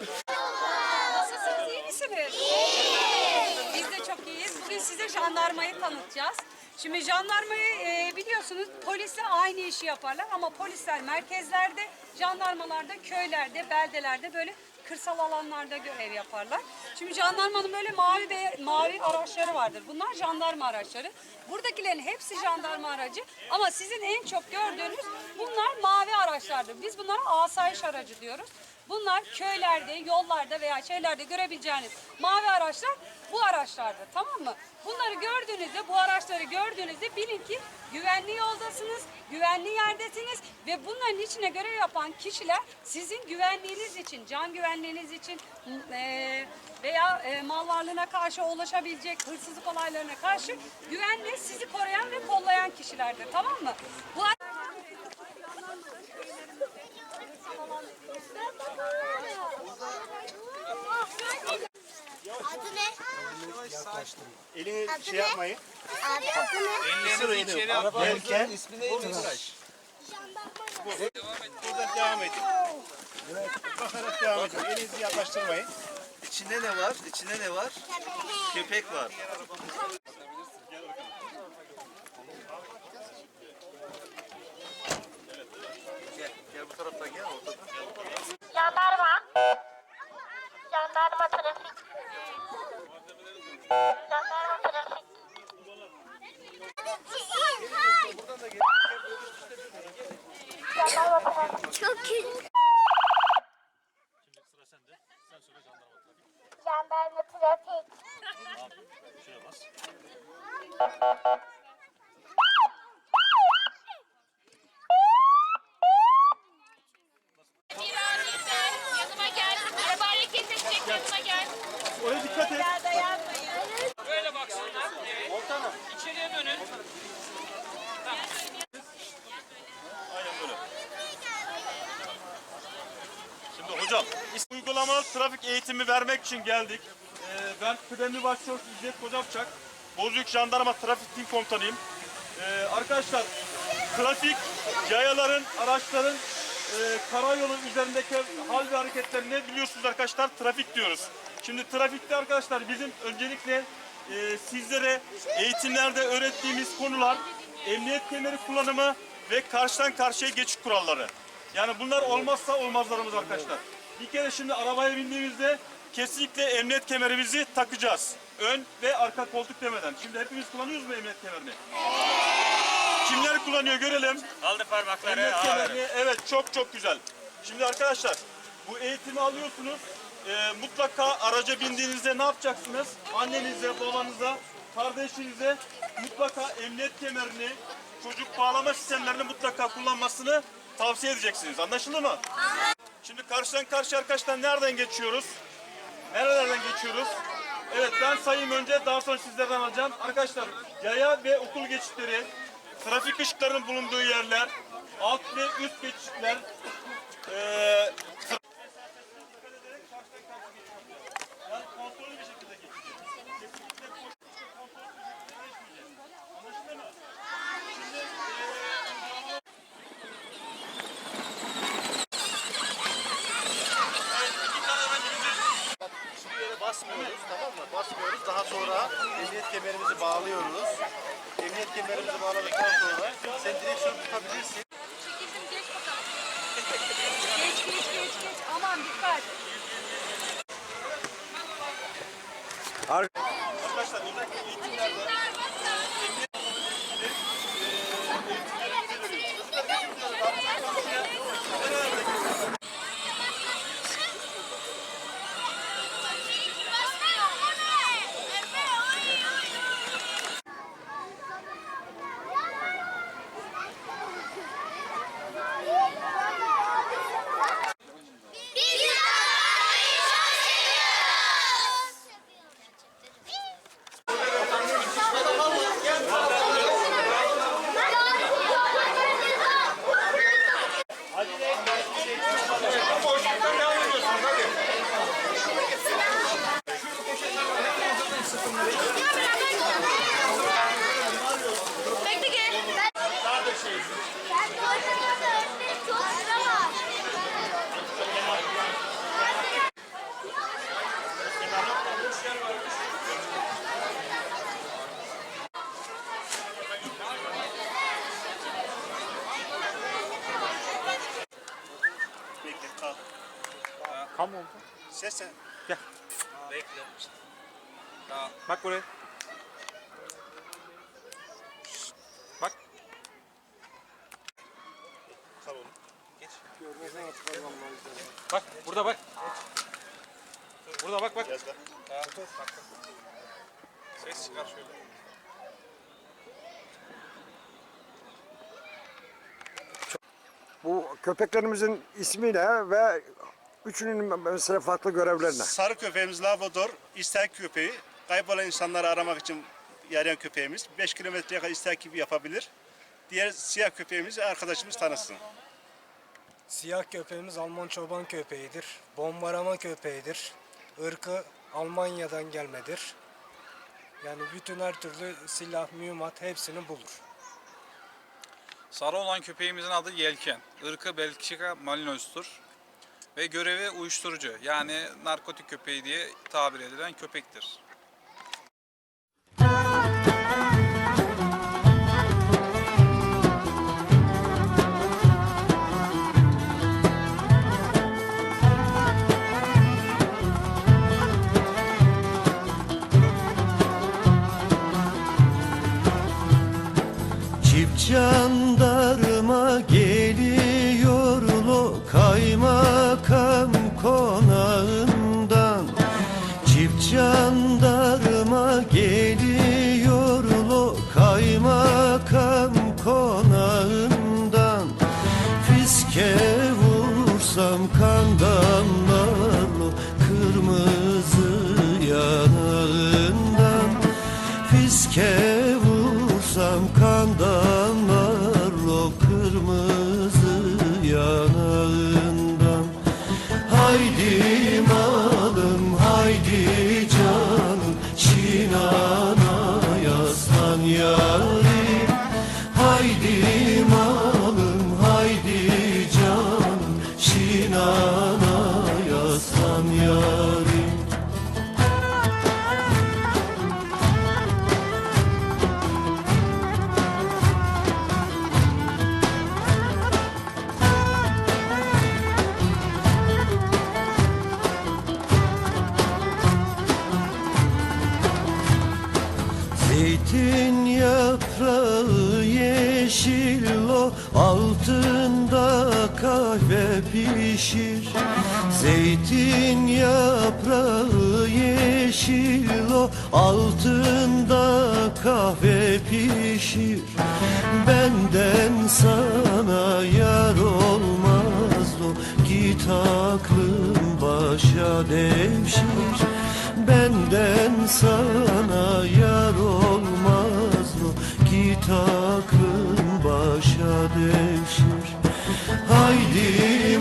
Nasılsınız, iyi misiniz? Biz de çok iyiyiz. Bugün size jandarmayı tanıtacağız. Şimdi jandarmayı e, biliyorsunuz polisle aynı işi yaparlar ama polisler merkezlerde, jandarmalarda, köylerde, beldelerde böyle kırsal alanlarda görev yaparlar. Şimdi jandarmanın böyle mavi ve mavi araçları vardır. Bunlar jandarma araçları. Buradakilerin hepsi jandarma aracı ama sizin en çok gördüğünüz bunlar mavi araçlardır. Biz bunlara asayiş aracı diyoruz. Bunlar köylerde, yollarda veya şeylerde görebileceğiniz mavi araçlar bu araçlardır tamam mı? Bunları gördüğünüzde, bu araçları gördüğünüzde bilin ki güvenli yoldasınız, güvenli yerdesiniz ve bunların içine görev yapan kişiler sizin güvenliğiniz için, can güvenliğiniz için eee, veya eee, mal varlığına karşı ulaşabilecek hırsızlık olaylarına karşı güvenli sizi koruyan ve kollayan kişilerdir tamam mı? Bu Adı ne? Elini Adı şey ne? yapmayın. Abi adı ne? Ellerinizi içeri atmayın. Derken İsmi neydi? buradan devam edin. Bakarak devam edin. Elinizi yaklaştırmayın. İçinde ne var? İçinde ne var? Köpek var. Gel, gel bu taraftan gel ortadan. Jandarma. Jandarma trafik. Jandarma trafik. Jandarma trafik. Çok kötü. Jandarma trafik. Yanıma gel. Araba hareket edecek yanıma gel. Oraya dikkat et. Böyle baksınlar. Evet. İçeriye dönün. Şimdi hocam, uygulamalı trafik eğitimi vermek için geldik. Ee, ben kıdemli başçavuş İzzet Kocapçak. Bozüyük Jandarma Trafik Tim Komutanıyım. Ee, arkadaşlar, trafik, yayaların, araçların e, karayolu üzerindeki hal ve hareketlerini biliyorsunuz arkadaşlar trafik diyoruz. Şimdi trafikte arkadaşlar bizim öncelikle e, sizlere eğitimlerde öğrettiğimiz konular emniyet kemeri kullanımı ve karşıdan karşıya geçiş kuralları. Yani bunlar olmazsa olmazlarımız arkadaşlar. Bir kere şimdi arabaya bindiğimizde kesinlikle emniyet kemerimizi takacağız. Ön ve arka koltuk demeden. Şimdi hepimiz kullanıyoruz mu emniyet kemerini? Kimler kullanıyor görelim. Kaldır parmakları. Emniyet kemerini evet çok çok güzel. Şimdi arkadaşlar bu eğitimi alıyorsunuz. Ee, mutlaka araca bindiğinizde ne yapacaksınız? Annenize, babanıza, kardeşinize mutlaka emniyet kemerini, çocuk bağlama sistemlerini mutlaka kullanmasını tavsiye edeceksiniz. Anlaşıldı mı? Şimdi karşıdan karşı arkadaşlar nereden geçiyoruz? Nerelerden geçiyoruz? Evet ben sayayım önce daha sonra sizlerden alacağım. Arkadaşlar yaya ve okul geçitleri, trafik ışıklarının bulunduğu yerler, alt ve üst geçitler, eee basmıyoruz tamam mı? Basmıyoruz. Daha sonra emniyet kemerimizi bağlıyoruz. Emniyet kemerimizi bağladıktan sonra sen direksiyon tutabilirsin. Çekildim geç bakalım. geç geç geç geç. Aman dikkat. Arkadaşlar özellikle eğitimlerde Bekle, al. Ee, tamam oldu. Ses sen. Gel. Bekle. Tamam. Bak buraya. Bak burada bak. Burada bak bak. Ses çıkar şöyle. Bu köpeklerimizin ismi ne ve üçünün mesela farklı görevleri ne? Sarı köpeğimiz Labrador, istek köpeği. Kaybolan insanları aramak için yarayan köpeğimiz. 5 kilometreye kadar istek gibi yapabilir. Diğer siyah köpeğimiz arkadaşımız tanısın. Siyah köpeğimiz Alman çoban köpeğidir. Bombarama köpeğidir. Irkı Almanya'dan gelmedir. Yani bütün her türlü silah, mühimmat hepsini bulur. Sarı olan köpeğimizin adı Yelken. Irkı Belçika Malinos'tur. Ve görevi uyuşturucu yani narkotik köpeği diye tabir edilen köpektir. Fiske vursam kan damlar o kırmızı yanağından. Haydi malım haydi canım Çinana yaslan yarim Haydi malım Altında kahve pişir Zeytin yaprağı yeşil. O Altında kahve pişir Benden sana yar olmaz. O Git aklın başa devşir Benden sana yar olmaz. O Git aklın başa devşir Haydi